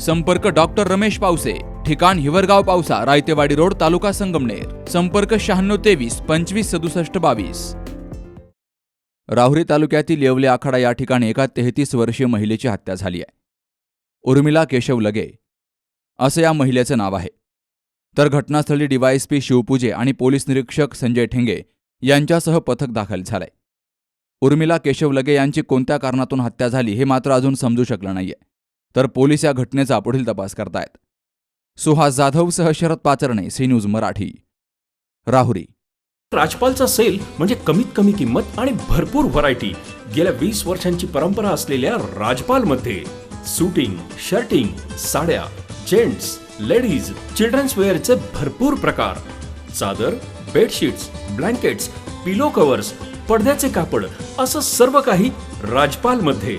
संपर्क डॉक्टर रमेश पावसे ठिकाण हिवरगाव पावसा रायतेवाडी रोड तालुका संगमनेर. संपर्क शहाण्णव तेवीस पंचवीस सदुसष्ट बावीस. राहुरी तालुक्यातील येवले आखाडा या ठिकाणी एका तेहतीस वर्षीय महिलेची हत्या झाली आहे. उर्मिला केशव लगे असं या महिलेचं नाव आहे. तर घटनास्थळी डीवायएसपी शिवपूजे आणि पोलीस निरीक्षक संजय ठेंगे यांच्यासह पथक दाखल झालंय. उर्मिला केशव लगे यांची कोणत्या कारणातून हत्या झाली हे मात्र अजून समजू शकलं नाहीये. तर पोलीस या घटनेचा पुढील तपास करतायत. सुहास जाधवसह शरद पाचरणे सी न्यूज मराठी. राहुरी. राजपालचा सेल म्हणजे कमीत कमी किंमत आणि भरपूर व्हरायटी. गेल्या वीस वर्षांची परंपरा असलेल्या राजपालमध्ये सुटिंग शर्टिंग साड्या जेंट्स लेडीज चिल्ड्रन्स वेअरचे भरपूर प्रकार. चादर बेडशीट्स ब्लँकेट्स पिलो कव्हर्स पडद्याचे कापड असं सर्व काही राजपालमध्ये.